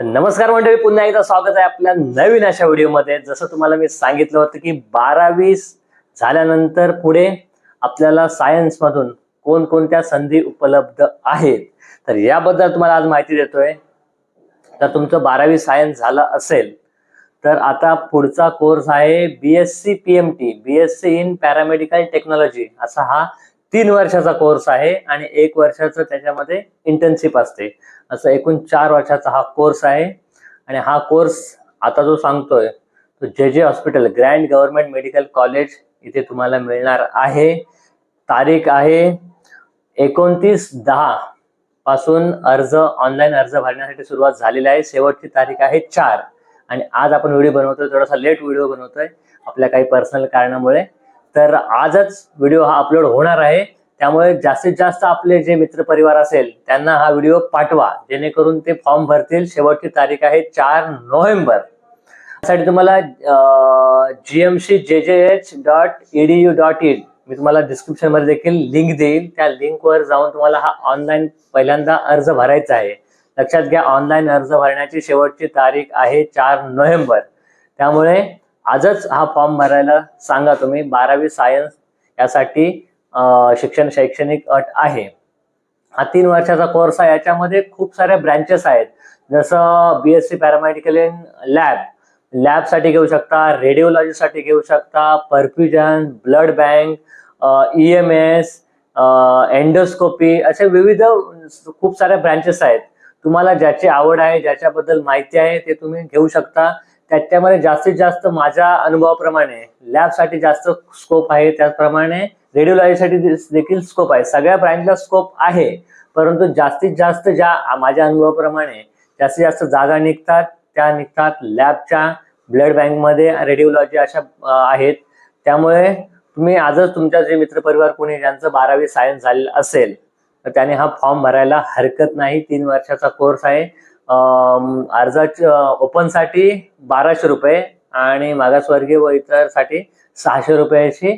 नमस्कार मंडळी पुन्हा एकदा स्वागत आहे आपल्या नवीन अशा व्हिडिओमध्ये. जसं तुम्हाला मी सांगितलं होतं की बारावी झाल्यानंतर पुढे आपल्याला सायन्समधून कोणकोणत्या संधी उपलब्ध आहेत? तर याबद्दल तुम्हाला आज माहिती देतोय. तर तुमचं बारावी सायन्स झालं असेल तर आता पुढचा कोर्स आहे B S C P M T B S C in paramedical technology असा हा तीन वर्षाचा कोर्स आहे आणि एक वर्षाचं त्याच्यामध्ये इंटर्नशिप असते. असं एकूण चार वर्षाचा हा कोर्स आहे. आणि हा कोर्स आता जो सांगतोय तो J J hospital Grant government medical college इथे तुम्हाला मिळणार आहे. तारीख आहे एकोणतीस दहा पासून अर्ज ऑनलाईन अर्ज भरण्यासाठी सुरुवात झालेली आहे. शेवटची तारीख आहे चार. आणि आज आपण व्हिडिओ बनवतोय थोडासा लेट व्हिडिओ बनवतोय. आपल्या काही पर्सनल कारणामुळे तर आजच व्हिडिओ हा अपलोड होणार आहे. त्यामुळे जास्तीत जास्त आपले जे मित्रपरिवार असेल त्यांना हा व्हिडिओ पाठवा. जेणेकरून ते फॉर्म भरतील. शेवटची तारीख आहे चार नोव्हेंबर. त्यासाठी तुम्हाला G M J J H dot E D U dot in मी तुम्हाला डिस्क्रिप्शनमध्ये देखील लिंक देईल. त्या लिंकवर जाऊन तुम्हाला हा ऑनलाईन पहिल्यांदा अर्ज भरायचा आहे. लक्षात घ्या ऑनलाईन अर्ज भरण्याची शेवटची तारीख आहे चार नोव्हेंबर. त्यामुळे आजच हा फॉर्म भरायला सांगा तुम्ही. बारावी सायन्स यासाठी शिक्षण शैक्षणिक अट आहे. हा तीन वर्षाचा कोर्स आहे. याच्यामध्ये खूप साऱ्या ब्रँचेस आहेत. जसं B S C paramedical in lab लॅबसाठी घेऊ शकता रेडिओलॉजीसाठी घेऊ शकता perfusion blood bank E M S endoscopy असे विविध खूप साऱ्या ब्रँचेस आहेत. तुम्हाला ज्याची आवड आहे ज्याच्याबद्दल माहिती आहे ते तुम्ही घेऊ शकता. त्याच्यामध्ये जास्तीत जास्त माझ्या अनुभवाप्रमाणे लॅबसाठी जास्त स्कोप आहे त्याचप्रमाणे रेडिओलॉजीसाठी देखील स्कोप आहे. सगळ्या ब्रँचला स्कोप आहे परंतु जास्तीत जास्त ज्या माझ्या अनुभवाप्रमाणे जास्तीत जास्त जागा निघतात त्या निघतात लॅबच्या ब्लड बँकमध्ये रेडिओलॉजी अशा आहेत. त्यामुळे तुम्ही आजच तुमच्या जे मित्रपरिवार कोणी ज्यांचं बारावी सायन्स झालेलं असेल तर त्याने हा फॉर्म भरायला हरकत नाही. तीन वर्षाचा कोर्स आहे. अर्जाच्या ओपनसाठी बाराशे रुपये आणि मागासवर्गीय व इतरसाठी सहाशे रुपयाची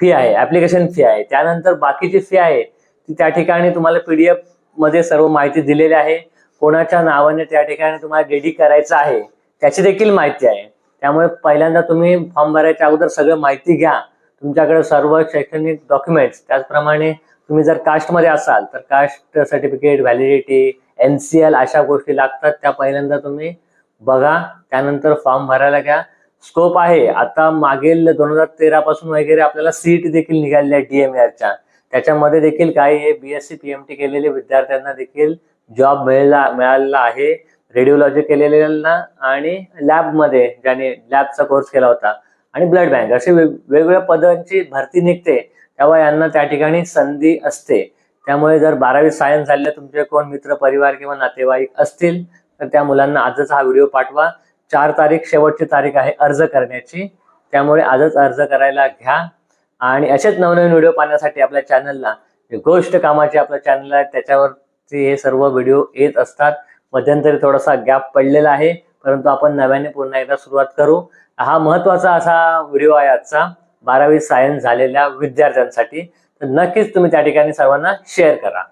फी आहे ऍप्लिकेशन फी आहे. त्यानंतर बाकीची फी आहे ती त्या ठिकाणी तुम्हाला पी डी मध्ये सर्व माहिती दिलेली आहे. कोणाच्या नावाने त्या ठिकाणी तुम्हाला डेडी करायचं आहे त्याची देखील माहिती आहे. त्यामुळे पहिल्यांदा तुम्ही फॉर्म भरायच्या अगोदर सगळं माहिती घ्या. तुमच्याकडे सर्व शैक्षणिक डॉक्युमेंट्स त्याचप्रमाणे तुम्ही जर कास्टमध्ये असाल तर कास्ट सर्टिफिकेट व्हॅलिडिटी एनसीएल अशा गोष्टी लागतात त्या पहिल्यांदा तुम्ही बघा त्यानंतर फॉर्म भरायला घ्या. स्कोप आहे आता मागील दोन हजार तेरा पासून वगैरे आपल्याला सीट देखील निघालेली आहे डीएमआरच्या त्याच्यामध्ये देखील काही हे बीएससी पीएमटी केलेले विद्यार्थ्यांना देखील जॉब मिळाला मिळालेला आहे. रेडिओलॉजी केलेल्यांना आणि लॅबमध्ये ज्याने लॅबचा कोर्स केला होता. आणि ब्लड बँक असे वेगवेगळ्या पदांची भरती निघते तेव्हा यांना त्या ठिकाणी संधी असते. त्यामुळे जर बारावी सायन्स झाले तुमचे कोण मित्र परिवार किंवा नातेवाईक असतील तर त्या मुलांना आजच हा व्हिडिओ पाठवा. चार तारीख शेवटची तारीख आहे अर्ज करण्याची. त्यामुळे आजच अर्ज करायला घ्या. आणि असेच नवनवीन व्हिडिओ पाहण्यासाठी आपल्या चॅनलला गोष्ट कामाचे आपलं चॅनल आहे त्याच्यावरती हे सर्व व्हिडिओ येत असतात. मध्यंतरी थोडासा गॅप पडलेला आहे परंतु आपण नव्याने पुन्हा एकदा सुरुवात करू. हा महत्त्वाचा असा व्हिडिओ आहे आजचा बारावी सायन्स झालेल्या विद्यार्थ्यांसाठी. तर नक्कीच तुम्ही त्या ठिकाणी सर्वांना शेअर करा.